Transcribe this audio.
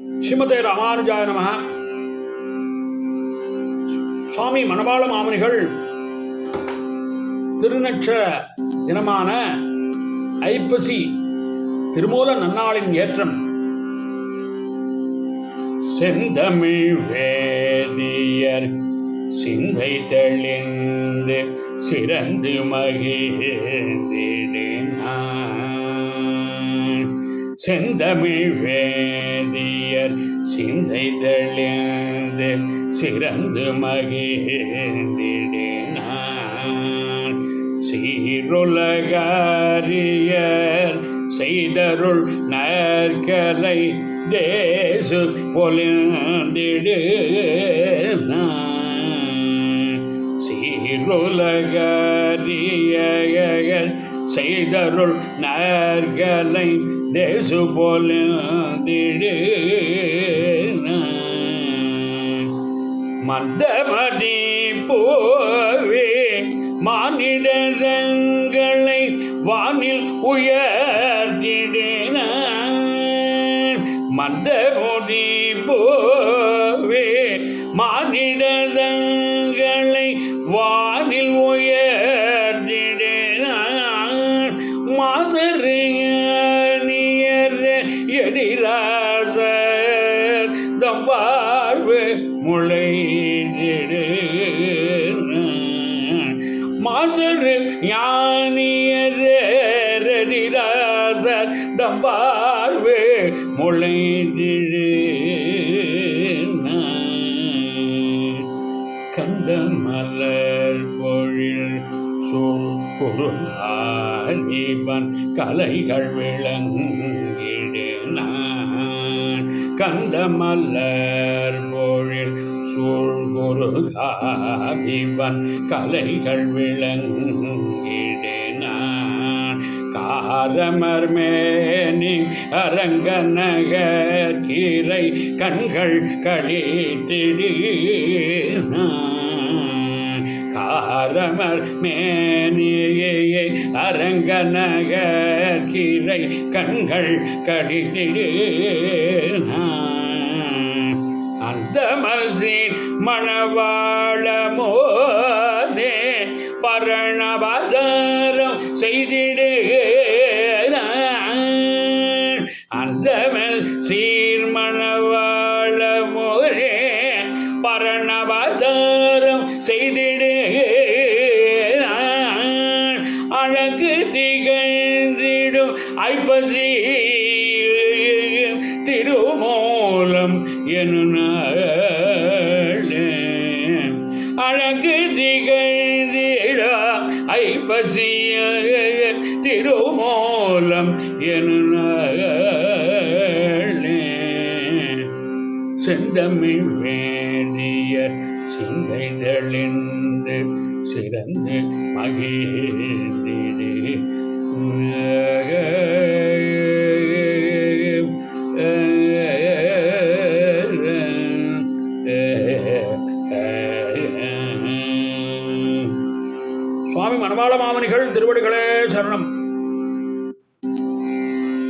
ஸ்ரீமதே ராமானுஜாய நம. சுவாமி மணவாள மாமனிகள் திருநட்ச தினமான ஐப்பசி திருமூல நன்னாளின் ஏற்றம். செந்தமிழ் வேதியர் சிந்தை தெளிந்து சிறந்து மகிழ்ந்திடினான் செந்தமிழ் வேதியர் சிந்தை தெளிந்து சிறந்து மகிழ்ந்திடினான் சீருலகாரியர் செய்தருள் நற்கலை தேசு பொலிந்திடு சீருலகார் செய்தருள் நற்கலை தேசு போல திடு மந்தமதி போவே மானிடங்களை வானில் உயர்த்திடின. மந்தமதி போவே மானிடங்கள் எதிராசர் வாழ்வு முளை மாசரு ஞானியரதிராசர் தம் வாழ்வு முளைதிடு கந்த மலர் பொழில் சூழ் குருநான் கலைகள் விளங்கி கந்த மலர் பொழில் சூழ் கலைகள் விளங்கிடினான். காரமர் மேனி அரங்க நகர் கீரை கண்கள் கழித்திடினான். காரமர் மேனி அரங்க நகர் கீரை கண்கள் கடிதிடு அந்த மல்சீன் மணவாழமோதே பரணபதரம் செய்திடு அந்த மல் சீர்மணவாழமோரே பரணபதரம் அழகு திகழ்ந்திடும். ஐப்பசி திருமூலம் எனுநாளே அழகு திகழ்ந்திட. ஐப்பசி திருமூலம் எனுநாளே செந்தமிழ் வேண்டிய சிந்தைதழிந்து சிறந்து மகிழ்ந்திடு. சுவாமி மணவாள மாமணிகள் திருவடிகளே சரணம்